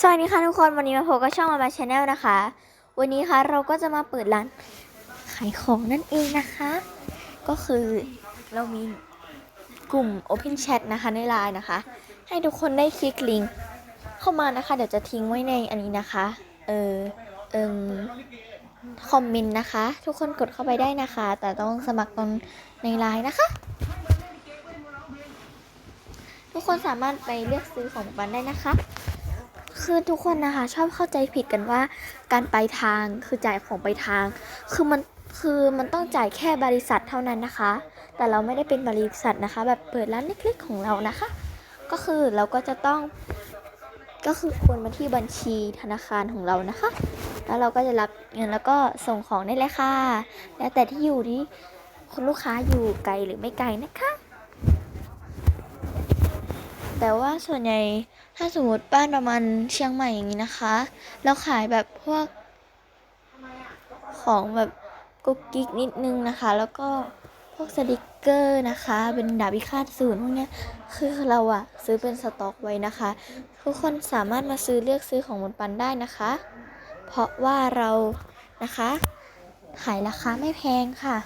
สวัสดีค่ะทุกคนวันนี้มาพบกับช่องมาบาชาแนลนะคะ วันนี้ค่ะเราก็จะมาเปิดร้านขายของนั่นเองนะคะ ก็คือเรามีกลุ่ม Open Chat นะคะในไลน์นะคะ ให้ทุกคนได้คลิกลิงก์เข้ามานะคะ เดี๋ยวจะทิ้งไว้ในอันนี้นะคะ เออเอิมคอมเมนต์นะคะ ทุกคนกดเข้าไปได้นะคะ แต่ต้องสมัครตอนในไลน์นะคะ ทุกคนสามารถไปเลือกซื้อของปันได้นะคะ คือทุกคนนะคะ ชอบเข้าใจผิดกันว่า การไปทางคือจ่ายของไปทาง คือมันคือมันต้องจ่ายแค่บริษัทเท่านั้นนะคะ แต่เราไม่ได้เป็นบริษัทนะคะ แบบเปิดร้านเล็กๆของเรานะคะ ก็คือเราก็จะต้อง ก็คือควรมาที่บัญชีธนาคารของเรานะคะ แล้วเราก็จะรับเงินแล้วก็ส่งของได้เลยค่ะ แล้วแต่ที่อยู่ที่คุณลูกค้าอยู่ไกลหรือไม่ไกลนะคะ แต่ว่าส่วนใหญ่ถ้าสมมติบ้านประมาณเชียงใหม่อย่างนี้นะคะ เราขายแบบพวกของแบบกุ๊กกิ๊กนิดนึงนะคะ แล้วก็พวกสติกเกอร์นะคะ เป็นดาบพิฆาตศูนย์พวกนี้คือเราอะซื้อเป็นสต็อกไว้นะคะ ทุกคนสามารถมาซื้อเลือกซื้อของบนปันได้นะคะ เพราะว่าเรานะคะขายราคาไม่แพงค่ะ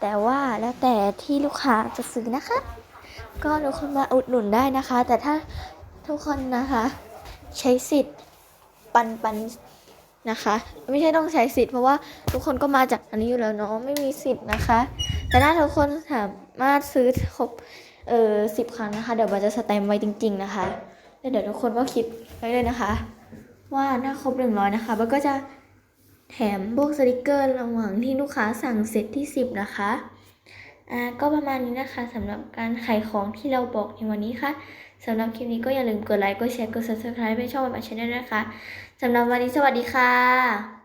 แต่ว่าแล้วแต่ที่ลูกค้าจะซื้อนะคะ ก็ทุกคนมาอุดหนุนได้นะคะ แต่ถ้าทุกคนนะคะ ใช้สิทธิ์ปันปันนะคะ ไม่ใช่ต้องใช้สิทธิ์เพราะว่าทุกคนก็มาจากอันนี้อยู่แล้วเนาะไม่มีสิทธิ์นะคะ แต่ถ้าทุกคนสามารถซื้อครบเออสิบครั้งนะคะ เดี๋ยวมันจะสแตมป์ไว้จริง ๆ นะคะแล้วเดี๋ยวทุกคนก็คิดไว้เลยนะคะ ว่าถ้าครบหนึ่งร้อยนะคะมันก็จะแถมพวกสติกเกอร์ระหว่างที่ลูกค้าสั่งเสร็จที่สิบนะคะ อ่าก็ประมาณนี้นะคะสำหรับการขายของที่เราบอกในวันนี้ค่ะสำหรับคลิปนี้ก็อย่าลืมกดไลค์ กดแชร์ กด subscribe เป็นช่องบัตรชแนลนะคะสำหรับวันนี้สวัสดีค่ะ